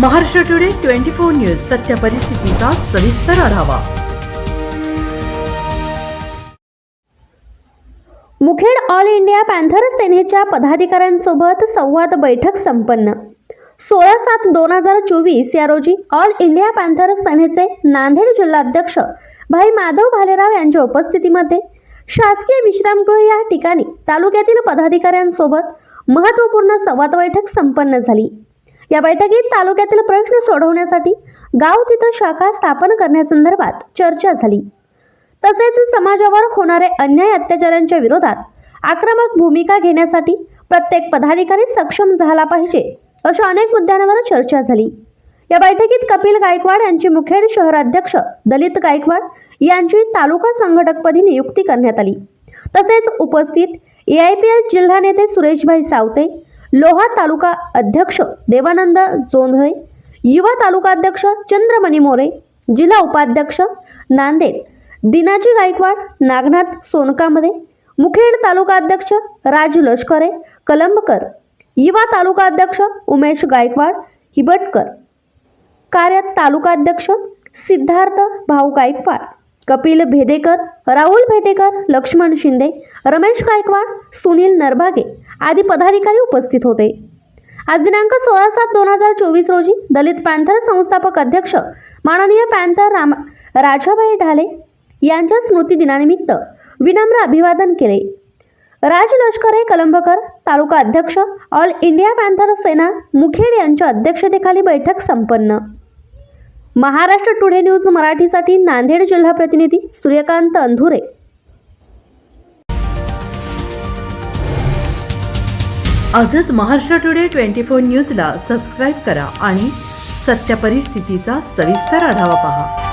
Maharashtra today twenty four news सत्य परिस्थितीचा सविस्तर आढावा. मुखेड ऑल इंडिया पॅन्थर सेनेच्या पदाधिकाऱ्यांसोबत संवाद बैठक संपन्न. सोळा सात दोन हजार चोवीस या रोजी ऑल इंडिया पॅन्थर सेनेचे नांदेड जिल्हाध्यक्ष भाई माधव भालेराव यांच्या उपस्थितीमध्ये शासकीय विश्रामगृह या ठिकाणी तालुक्यातील पदाधिकाऱ्यांसोबत महत्त्वपूर्ण संवाद बैठक संपन्न झाली. या बैठकीत तालुक्यातील प्रश्न सोडवण्यासाठी गाव तिथं शाखा स्थापन करण्यासंदर्भात चर्चा झाली. तसेच समाजावर होणारे अन्याय अत्याचारांच्या विरोधात आक्रमक भूमिका घेण्यासाठी प्रत्येक पदाधिकारी सक्षम झाला पाहिजे अशा अनेक मुद्द्यांवर चर्चा झाली. या बैठकीत कपिल गायकवाड यांची मुखेड शहराध्यक्ष दलित गायकवाड यांची तालुका संघटकपदी नियुक्ती करण्यात आली. तसेच उपस्थित एआयपीएस जिल्हा नेते सुरेशभाई सावते लोहा तालुका अध्यक्ष देवानंद जोंधळे युवा तालुका अध्यक्ष चंद्रमणी मोरे जिल्हा उपाध्यक्ष नांदेड दिनाजी गायकवाड नागनाथ सोनकामध्ये मुखेड तालुका अध्यक्ष राज लष्करे कलंबकर युवा तालुका अध्यक्ष उमेश गायकवाड हिबटकर. कार्यत तालुका अध्यक्ष सिद्धार्थ भाऊ गायकवाड. कपिल भेदेकर राहुल भेदेकर लक्ष्मण शिंदे रमेश गायकवाड सुनील नरभागे आदी पदाधिकारी उपस्थित होते. आज दिनांक सोळा सात दोन हजार चोवीस रोजी दलित पॅन्थर संस्थापक अध्यक्ष माननीय पॅन्थर राम राजाभाई ढाले यांच्या स्मृती दिनानिमित्त विनम्र अभिवादन केले. राज लष्करे कलंबकर तालुका अध्यक्ष all India panther Sena Mukhed यांच्या अध्यक्षतेखाली बैठक संपन्न. महाराष्ट्र टुडे न्यूज मराठीसाठी नांदेड जिल्हा प्रतिनिधी सूर्यकांत अंधुरे. आजच महाराष्ट्र टुडे ट्वेंटी फोर न्यूजला सबस्क्राईब करा आणि सत्य परिस्थितीचा सविस्तर आढावा पहा.